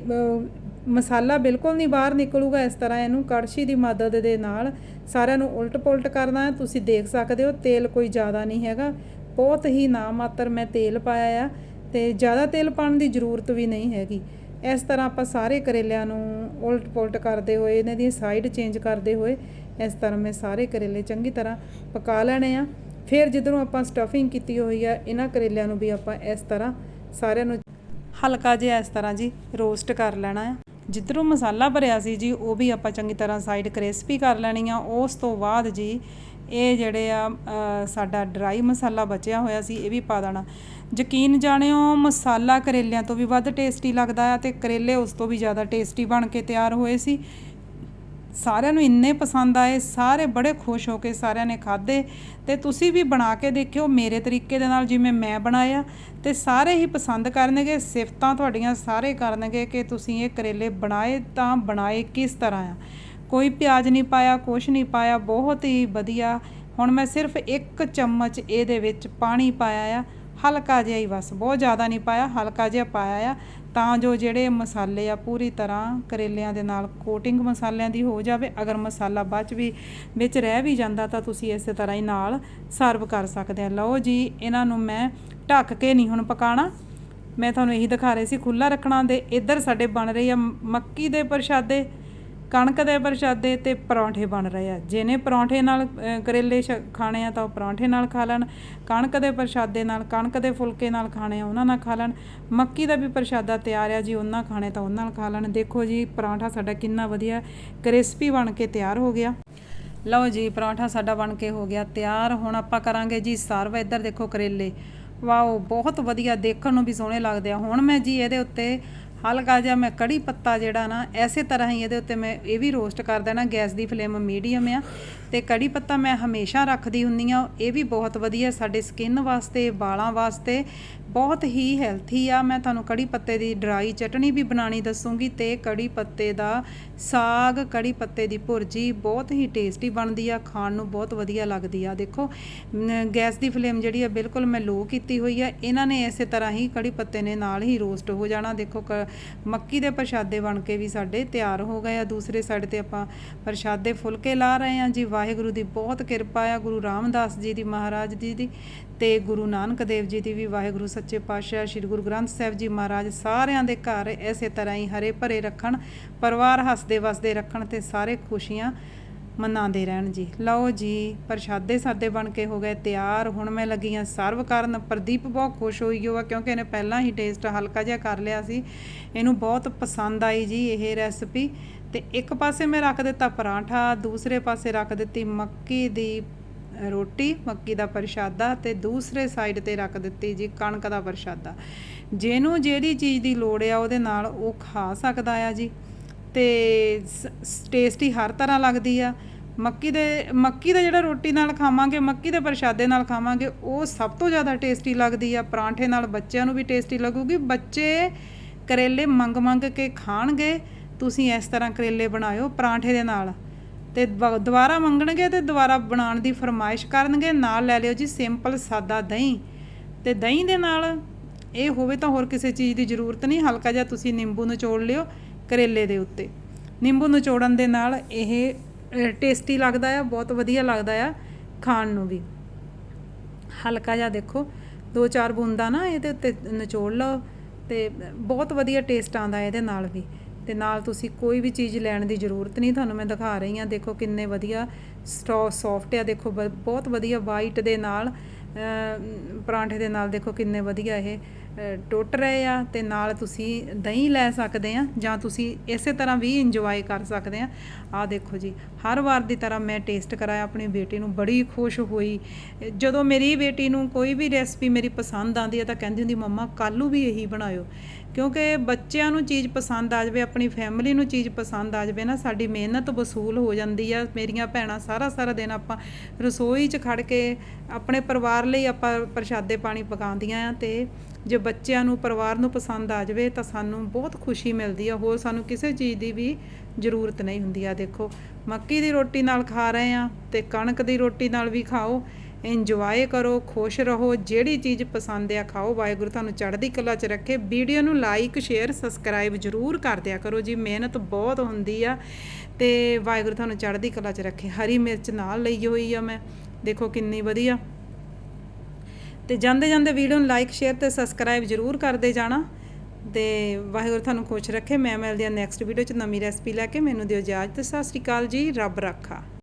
ਮਸਾਲਾ ਬਿਲਕੁਲ ਨਹੀਂ ਬਾਹਰ ਨਿਕਲੂਗਾ, ਇਸ ਤਰ੍ਹਾਂ ਇਹਨੂੰ ਕੜਛੀ ਦੀ ਮਦਦ ਦੇ ਨਾਲ ਸਾਰਿਆਂ ਨੂੰ ਉਲਟ ਪੁਲਟ ਕਰਨਾ ਹੈ ਤੁਸੀਂ ਦੇਖ ਸਕਦੇ ਹੋ, ਤੇਲ ਕੋਈ ਜ਼ਿਆਦਾ ਨਹੀਂ ਹੈਗਾ। ਬਹੁਤ ਹੀ ਨਾ ਮਾਤਰ ਮੈਂ ਤੇਲ ਪਾਇਆ ਆ ਤੇ ਜ਼ਿਆਦਾ ਤੇਲ ਪਾਉਣ ਦੀ ਜ਼ਰੂਰਤ ਵੀ ਨਹੀਂ ਹੈਗੀ। ਇਸ ਤਰ੍ਹਾਂ ਆਪਾਂ ਸਾਰੇ ਕਰੇਲਿਆਂ ਨੂੰ ਉਲਟ ਪੁਲਟ ਕਰਦੇ ਹੋਏ, ਇਹਨਾਂ ਦੀ ਸਾਈਡ ਚੇਂਜ ਕਰਦੇ ਹੋਏ, ਇਸ ਤਰ੍ਹਾਂ ਮੈਂ ਸਾਰੇ ਕਰੇਲੇ ਚੰਗੀ ਤਰ੍ਹਾਂ ਪਕਾ ਲੈਣੇ ਆ। ਫਿਰ ਜਿੱਧਰੋਂ ਆਪਾਂ ਸਟਫਿੰਗ ਕੀਤੀ ਹੋਈ ਆ, ਇਹਨਾਂ ਕਰੇਲਿਆਂ ਨੂੰ ਵੀ ਆਪਾਂ ਇਸ ਤਰ੍ਹਾਂ ਸਾਰਿਆਂ ਨੂੰ ਹਲਕਾ ਜਿਹਾ ਇਸ ਤਰ੍ਹਾਂ ਜੀ ਰੋਸਟ ਕਰ ਲੈਣਾ ਆ। ਜਿੱਧਰੋਂ ਮਸਾਲਾ ਭਰਿਆ ਸੀ ਜੀ, ਉਹ ਵੀ ਆਪਾਂ ਚੰਗੀ ਤਰ੍ਹਾਂ ਸਾਈਡ ਕ੍ਰਿਸਪੀ ਕਰ ਲੈਣੀ ਆ। ਉਸ ਤੋਂ ਬਾਅਦ ਜੀ ਇਹ ਜਿਹੜੇ ਆ ਸਾਡਾ ਡਰਾਈ ਮਸਾਲਾ ਬਚਿਆ ਹੋਇਆ ਸੀ, ਇਹ ਵੀ ਪਾ ਦੇਣਾ। ਯਕੀਨ ਜਾਣਿਓ, ਮਸਾਲਾ ਕਰੇਲਿਆਂ ਤੋਂ ਵੀ ਵੱਧ ਟੇਸਟੀ ਲੱਗਦਾ ਆ ਤੇ ਕਰੇਲੇ ਉਸ ਤੋਂ ਵੀ ਜ਼ਿਆਦਾ ਟੇਸਟੀ ਬਣ ਕੇ ਤਿਆਰ ਹੋਏ ਸੀ। ਸਾਰਿਆਂ ਨੂੰ ਇੰਨੇ ਪਸੰਦ ਆਏ, ਸਾਰੇ ਬੜੇ ਖੁਸ਼ ਹੋ ਕੇ ਸਾਰਿਆਂ ਨੇ ਖਾਦੇ ਤੇ ਤੁਸੀਂ ਵੀ ਬਣਾ ਕੇ ਦੇਖਿਓ, ਮੇਰੇ ਤਰੀਕੇ ਦੇ ਨਾਲ ਜਿਵੇਂ ਮੈਂ ਬਣਾਇਆ ਤੇ ਸਾਰੇ ਹੀ ਪਸੰਦ ਕਰਨਗੇ, ਸਿਫਤਾਂ ਤੁਹਾਡੀਆਂ ਸਾਰੇ ਕਰਨਗੇ ਕਿ ਤੁਸੀਂ ਇਹ ਕਰੇਲੇ ਬਣਾਏ ਤਾਂ ਬਣਾਏ ਕਿਸ ਤਰ੍ਹਾਂ ਆ। ਕੋਈ ਪਿਆਜ਼ ਨਹੀਂ ਪਾਇਆ, ਕੁਛ ਨਹੀਂ ਪਾਇਆ, ਬਹੁਤ ਹੀ ਵਧੀਆ। ਹੁਣ ਮੈਂ ਸਿਰਫ ਇੱਕ ਚਮਚ ਇਹਦੇ ਵਿੱਚ ਪਾਣੀ ਪਾਇਆ ਆ, ਹਲਕਾ ਜਿਹਾ ਹੀ ਬਸ, ਬਹੁਤ ਜ਼ਿਆਦਾ ਨਹੀਂ ਪਾਇਆ, ਹਲਕਾ ਜਿਹਾ ਪਾਇਆ ਆ, ਤਾਂ ਜੋ ਜਿਹੜੇ ਮਸਾਲੇ ਆ ਪੂਰੀ ਤਰ੍ਹਾਂ ਕਰੇਲਿਆਂ ਦੇ ਨਾਲ ਕੋਟਿੰਗ ਮਸਾਲਿਆਂ ਦੀ ਹੋ ਜਾਵੇ, ਅਗਰ ਮਸਾਲਾ ਬਾਅਦ 'ਚ ਵੀ ਵਿੱਚ ਰਹਿ ਵੀ ਜਾਂਦਾ ਤਾਂ ਤੁਸੀਂ ਇਸੇ ਤਰ੍ਹਾਂ ਹੀ ਨਾਲ ਸਰਵ ਕਰ ਸਕਦੇ ਆ। ਲਓ ਜੀ, ਇਹਨਾਂ ਨੂੰ ਮੈਂ ਢੱਕ ਕੇ ਨਹੀਂ ਹੁਣ ਪਕਾਣਾ। ਮੈਂ ਤੁਹਾਨੂੰ ਇਹੀ ਦਿਖਾ ਰਹੀ ਸੀ ਖੁੱਲਾ ਰੱਖਣਾ ਦੇ, ਇੱਧਰ ਸਾਡੇ ਬਣ ਰਹੀ ਆ ਮੱਕੀ ਦੇ ਪ੍ਰਸ਼ਾਦੇ। ਕਣਕ ਦੇ ਪ੍ਰਸ਼ਾਦੇ ਤੇ ਪਰੌਂਠੇ ਬਣ ਰਹੇ ਆ। ਜਿਹਨੇ ਪਰੌਂਠੇ ਨਾਲ ਕਰੇਲੇ ਖਾਣੇ ਆ ਤਾਂ ਉਹ ਪਰੌਂਠੇ ਨਾਲ ਖਾ ਲੈਣ। ਕਣਕ ਦੇ ਪ੍ਰਸ਼ਾਦੇ ਨਾਲ, ਕਣਕ ਦੇ ਫੁਲਕੇ ਨਾਲ ਖਾਣੇ ਆ, ਉਹਨਾਂ ਨਾਲ ਖਾ ਲੈਣ। ਮੱਕੀ ਦਾ ਵੀ ਪ੍ਰਸ਼ਾਦਾ ਤਿਆਰ ਆ ਜੀ, ਉਹਨਾਂ ਖਾਣੇ ਤਾਂ ਉਹਨਾਂ ਨਾਲ ਖਾ ਲੈਣ। ਦੇਖੋ ਜੀ, ਪਰੌਂਠਾ ਸਾਡਾ ਕਿੰਨਾ ਵਧੀਆ ਕ੍ਰਿਸਪੀ ਬਣ ਕੇ ਤਿਆਰ ਹੋ ਗਿਆ। ਲਓ ਜੀ, ਪਰੌਂਠਾ ਸਾਡਾ ਬਣ ਕੇ ਹੋ ਗਿਆ ਤਿਆਰ। ਹੁਣ ਆਪਾਂ ਕਰਾਂਗੇ ਜੀ ਸਰਵ, ਇੱਧਰ ਦੇਖੋ ਕਰੇਲੇ। ਵਾਓ, ਬਹੁਤ ਵਧੀਆ, ਦੇਖਣ ਨੂੰ ਵੀ ਸੋਹਣੇ ਲੱਗਦੇ ਆ। ਹੁਣ ਮੈਂ ਜੀ ਇਹਦੇ ਉੱਤੇ ਹਲਕਾ ਜਿਹਾ ਮੈਂ ਕੜੀ ਪੱਤਾ ਜਿਹੜਾ ਨਾ, ਐਸੇ ਤਰ੍ਹਾਂ ਹੀ ਇਹਦੇ ਉੱਤੇ ਮੈਂ ਇਹ ਵੀ ਰੋਸਟ ਕਰ ਦੇਣਾ, ਗੈਸ ਦੀ ਫਲੇਮ ਮੀਡੀਅਮ ਆ। ਤੇ ਕੜੀ ਪੱਤਾ ਮੈਂ ਹਮੇਸ਼ਾ ਰੱਖਦੀ ਹੁੰਦੀ ਆ ਇਹ ਵੀ ਬਹੁਤ ਵਧੀਆ ਸਾਡੇ ਸਕਿਨ ਵਾਸਤੇ, ਵਾਲਾਂ ਵਾਸਤੇ। ਬਹੁਤ ਹੀ ਹੈਲਥੀ ਆ। ਮੈਂ ਤੁਹਾਨੂੰ ਕੜੀ ਪੱਤੇ ਦੀ ਡਰਾਈ ਚਟਣੀ ਵੀ ਬਣਾਣੀ ਦੱਸੂਗੀ ਤੇ ਕੜੀ ਪੱਤੇ ਦਾ ਸਾਗ, ਕੜੀ ਪੱਤੇ ਦੀ ਭੁਰਜੀ ਬਹੁਤ ਹੀ ਟੇਸਟੀ ਬਣਦੀ ਆ, ਖਾਣ ਨੂੰ ਬਹੁਤ ਵਧੀਆ ਲੱਗਦੀ ਆ। ਦੇਖੋ ਗੈਸ ਦੀ ਫਲੇਮ ਜਿਹੜੀ ਆ ਬਿਲਕੁਲ ਮੈਂ ਲੋ ਕੀਤੀ ਹੋਈ ਆ। ਇਹਨਾਂ ਨੇ ਇਸੇ ਤਰ੍ਹਾਂ ਹੀ ਕੜੀ ਪੱਤੇ ਨੇ ਨਾਲ ਹੀ ਰੋਸਟ ਹੋ ਜਾਣਾ। ਦੇਖੋ, ਕ- ਮੱਕੀ ਦੇ ਪ੍ਰਸ਼ਾਦੇ ਬਣ ਕੇ ਵੀ ਸਾਡੇ ਤਿਆਰ ਹੋ ਗਏ ਆ। ਦੂਸਰੇ ਸਾਈਡ ਤੇ ਆਪਾਂ ਪ੍ਰਸ਼ਾਦੇ ਫੁਲਕੇ ਲਾ ਰਹੇ ਆ ਜੀ। ਵਾਹਿਗੁਰੂ ਦੀ ਬਹੁਤ ਕਿਰਪਾ ਆ। ਗੁਰੂ ਰਾਮਦਾਸ ਜੀ ਦੀ ਮਹਾਰਾਜ ਜੀ ਦੀ ਤੇ ਗੁਰੂ ਨਾਨਕ ਦੇਵ ਜੀ ਦੀ ਵੀ ਵਾਹਿਗੁਰੂ ਸੱਚੇ ਪਾਤਸ਼ਾਹ ਸ੍ਰੀ ਗੁਰੂ ਗ੍ਰੰਥ ਸਾਹਿਬ ਜੀ ਮਹਾਰਾਜ ਸਾਰਿਆਂ ਦੇ ਘਰ ਇਸੇ ਤਰ੍ਹਾਂ ਹੀ ਹਰੇ ਭਰੇ ਰੱਖਣ, ਪਰਿਵਾਰ ਹੱਸਦੇ ਵਸਦੇ ਰੱਖਣ ਤੇ ਸਾਰੇ ਖੁਸ਼ੀਆਂ ਮਨਾਉਂਦੇ ਰਹਿਣ ਜੀ। ਲਓ ਜੀ, ਪ੍ਰਸ਼ਾਦੇ ਸਾਦੇ ਬਣ ਕੇ ਹੋ ਗਏ ਤਿਆਰ, ਹੁਣ ਮੈਂ ਲੱਗੀ ਹਾਂ ਸਰਵ ਕਰਨ। ਪ੍ਰਦੀਪ ਬਹੁਤ ਖੁਸ਼ ਹੋਈ ਹੋਆ ਕਿਉਂਕਿ ਇਹਨੇ ਪਹਿਲਾਂ ਹੀ ਟੇਸਟ ਹਲਕਾ ਜਿਹਾ ਕਰ ਲਿਆ ਸੀ। ਇਹਨੂੰ ਬਹੁਤ ਪਸੰਦ ਆਈ ਜੀ ਇਹ ਰੈਸਪੀ ਤੇ ਇੱਕ ਪਾਸੇ ਮੈਂ ਰੱਖ ਦਿੱਤਾ ਪਰਾਂਠਾ, ਦੂਸਰੇ ਪਾਸੇ ਰੱਖ ਦਿੱਤੀ ਮੱਕੀ ਦੀ ਰੋਟੀ, ਮੱਕੀ ਦਾ ਪ੍ਰਸ਼ਾਦਾ ਤੇ ਦੂਸਰੇ ਸਾਈਡ ਤੇ ਰੱਖ ਦਿੱਤੀ ਜੀ ਕਣਕ ਦਾ ਪ੍ਰਸ਼ਾਦਾ। ਜਿਹਨੂੰ ਜਿਹੜੀ ਚੀਜ਼ ਦੀ ਲੋੜ ਆ ਉਹਦੇ ਨਾਲ ਉਹ ਖਾ ਸਕਦਾ ਆ ਜੀ ਤੇ ਟੇਸਟੀ ਹਰ ਤਰ੍ਹਾਂ ਲੱਗਦੀ ਆ। ਮੱਕੀ ਦੇ, ਮੱਕੀ ਦਾ ਜਿਹੜਾ ਰੋਟੀ ਨਾਲ ਖਾਵਾਂਗੇ, ਮੱਕੀ ਦੇ ਪ੍ਰਸ਼ਾਦੇ ਨਾਲ ਖਾਵਾਂਗੇ, ਉਹ ਸਭ ਤੋਂ ਜ਼ਿਆਦਾ ਟੇਸਟੀ ਲੱਗਦੀ ਆ। ਪਰਾਂਠੇ ਨਾਲ ਬੱਚਿਆਂ ਨੂੰ ਵੀ ਟੇਸਟੀ ਲੱਗੂਗੀ। ਬੱਚੇ ਕਰੇਲੇ ਮੰਗ ਮੰਗ ਕੇ ਖਾਣਗੇ। ਤੁਸੀਂ ਇਸ ਤਰ੍ਹਾਂ ਕਰੇਲੇ ਬਣਾਇਓ ਪਰਾਂਠੇ ਦੇ ਨਾਲ। ਤੇ ਬ- ਦੁਬਾਰਾ ਮੰਗਣਗੇ ਤੇ ਦੁਬਾਰਾ ਬਣਾਉਣ ਦੀ ਫਰਮਾਇਸ਼ ਕਰਨਗੇ, ਨਾਲ ਲੈ ਲਿਓ ਜੀ ਸਿੰਪਲ ਸਾਦਾ ਦਹੀਂ। ਤੇ ਦਹੀਂ ਦੇ ਨਾਲ ਇਹ ਹੋਵੇ ਤਾਂ ਹੋਰ ਕਿਸੇ ਚੀਜ਼ ਦੀ ਜ਼ਰੂਰਤ ਨਹੀਂ, ਹਲਕਾ ਜਿਹਾ ਤੁਸੀਂ ਨਿੰਬੂ ਨਿਚੋੜ ਲਿਓ ਕਰੇਲੇ ਦੇ ਉੱਤੇ। ਨਿੰਬੂ ਨਿਚੋੜਨ ਦੇ ਨਾਲ ਇਹ ਟੇਸਟੀ ਲੱਗਦਾ ਆ, ਬਹੁਤ ਵਧੀਆ ਲੱਗਦਾ ਆ ਖਾਣ ਨੂੰ ਵੀ। ਹਲਕਾ ਜਿਹਾ ਦੇਖੋ, ਦੋ ਚਾਰ ਬੂੰਦਾਂ ਨਾ ਇਹਦੇ ਉੱਤੇ ਨਿਚੋੜ ਲਓ ਤੇ ਬਹੁਤ ਵਧੀਆ ਟੇਸਟ ਆਉਂਦਾ ਇਹਦੇ ਨਾਲ ਵੀ। ਤੇ ਨਾਲ ਤੁਸੀਂ ਕੋਈ ਵੀ ਚੀਜ਼ ਲੈਣ ਦੀ ਜ਼ਰੂਰਤ ਨਹੀਂ, ਤੁਹਾਨੂੰ ਮੈਂ ਦਿਖਾ ਰਹੀ ਹਾਂ, ਦੇਖੋ ਕਿੰਨੇ ਵਧੀਆ ਸਟੋ ਸੌਫਟ ਆ, ਦੇਖੋ ਬ- ਬਹੁਤ ਵਧੀਆ ਵਾਈਟ ਦੇ ਨਾਲ ਪਰਾਂਠੇ ਦੇ ਨਾਲ ਦੇਖੋ ਕਿੰਨੇ ਵਧੀਆ ਇਹ ਟੁੱਟ ਰਹੇ ਆ ਤੇ ਨਾਲ ਤੁਸੀਂ ਦਹੀਂ ਲੈ ਸਕਦੇ ਆ ਜਾਂ ਤੁਸੀਂ ਇਸੇ ਤਰ੍ਹਾਂ ਵੀ ਇੰਜੋਏ ਕਰ ਸਕਦੇ ਆ। ਆ ਦੇਖੋ ਜੀ, ਹਰ ਵਾਰ ਦੀ ਤਰ੍ਹਾਂ ਮੈਂ ਟੇਸਟ ਕਰਾਇਆ, ਆਪਣੀ ਬੇਟੀ ਨੂੰ ਬੜੀ ਖੁਸ਼ ਹੋਈ। ਜਦੋਂ ਮੇਰੀ ਬੇਟੀ ਨੂੰ ਕੋਈ ਵੀ ਰੈਸਪੀ ਮੇਰੀ ਪਸੰਦ ਆਉਂਦੀ ਹੈ ਤਾਂ ਕਹਿੰਦੀ ਹੁੰਦੀ, ਮੰਮਾ, ਕੱਲ੍ਹ ਨੂੰ ਵੀ ਇਹੀ ਬਣਾਇਓ। ਕਿਉਂਕਿ ਬੱਚਿਆਂ ਨੂੰ ਚੀਜ਼ ਪਸੰਦ ਆ ਜਾਵੇ, ਆਪਣੀ ਫੈਮਿਲੀ ਨੂੰ ਚੀਜ਼ ਪਸੰਦ ਆ ਜਾਵੇ ਨਾ, ਸਾਡੀ ਮਿਹਨਤ ਵਸੂਲ ਹੋ ਜਾਂਦੀ ਆ। ਮੇਰੀਆਂ ਭੈਣਾਂ ਸਾਰਾ ਸਾਰਾ ਦਿਨ ਆਪਾਂ ਰਸੋਈ 'ਚ ਖੜ ਕੇ ਆਪਣੇ ਪਰਿਵਾਰ ਲਈ ਆਪਾਂ ਪ੍ਰਸ਼ਾਦੇ ਪਾਣੀ ਪਕਾਉਂਦੀਆਂ ਆ ਤੇ ਜੇ ਬੱਚਿਆਂ ਨੂੰ ਪਰਿਵਾਰ ਨੂੰ ਪਸੰਦ ਆ ਜਾਵੇ ਤਾਂ ਸਾਨੂੰ ਬਹੁਤ ਖੁਸ਼ੀ ਮਿਲਦੀ ਆ। ਹੋਰ ਸਾਨੂੰ ਕਿਸੇ ਚੀਜ਼ ਦੀ ਵੀ ਜ਼ਰੂਰਤ ਨਹੀਂ ਹੁੰਦੀ ਆ। ਦੇਖੋ, ਮੱਕੀ ਦੀ ਰੋਟੀ ਨਾਲ ਖਾ ਰਹੇ ਆ ਤੇ ਕਣਕ ਦੀ ਰੋਟੀ ਨਾਲ ਵੀ ਖਾਓ। ਇੰਜੋਏ ਕਰੋ, ਖੁਸ਼ ਰਹੋ, ਜਿਹੜੀ ਚੀਜ਼ ਪਸੰਦ ਆ ਖਾਓ, ਵਾਹਿਗੁਰੂ ਤੁਹਾਨੂੰ ਚੜ੍ਹਦੀ ਕਲਾ 'ਚ ਰੱਖੇ। ਵੀਡੀਓ ਨੂੰ ਲਾਈਕ ਸ਼ੇਅਰ ਸਬਸਕ੍ਰਾਈਬ ਜ਼ਰੂਰ ਕਰ ਦਿਆ ਕਰੋ ਜੀ, ਮਿਹਨਤ ਬਹੁਤ ਹੁੰਦੀ ਆ ਤੇ ਵਾਹਿਗੁਰੂ ਤੁਹਾਨੂੰ ਚੜ੍ਹਦੀ ਕਲਾ 'ਚ ਰੱਖੇ। ਹਰੀ ਮਿਰਚ ਨਾਲ ਲਈ ਹੋਈ ਆ ਮੈਂ, ਦੇਖੋ ਕਿੰਨੀ ਵਧੀਆ। ਤੇ ਜਾਂਦੇ ਜਾਂਦੇ ਵੀਡੀਓ ਨੂੰ ਲਾਈਕ ਸ਼ੇਅਰ ਤੇ ਸਬਸਕ੍ਰਾਈਬ ਜ਼ਰੂਰ ਕਰਦੇ ਜਾਣਾ ਤੇ ਵਾਹਿਗੁਰੂ ਤੁਹਾਨੂੰ ਖੁਸ਼ ਰੱਖੇ। ਮੈਂ ਮਿਲਦੀ ਹਾਂ ਨੈਕਸਟ ਵੀਡੀਓ 'ਚ ਨਵੀਂ ਰੈਸਪੀ ਲੈ ਕੇ। ਮੈਨੂੰ ਦਿਓ ਇਜਾਜ਼ਤ। ਸਤਿ ਸ਼੍ਰੀ ਅਕਾਲ ਜੀ, ਰੱਬ ਰਾਖਾ।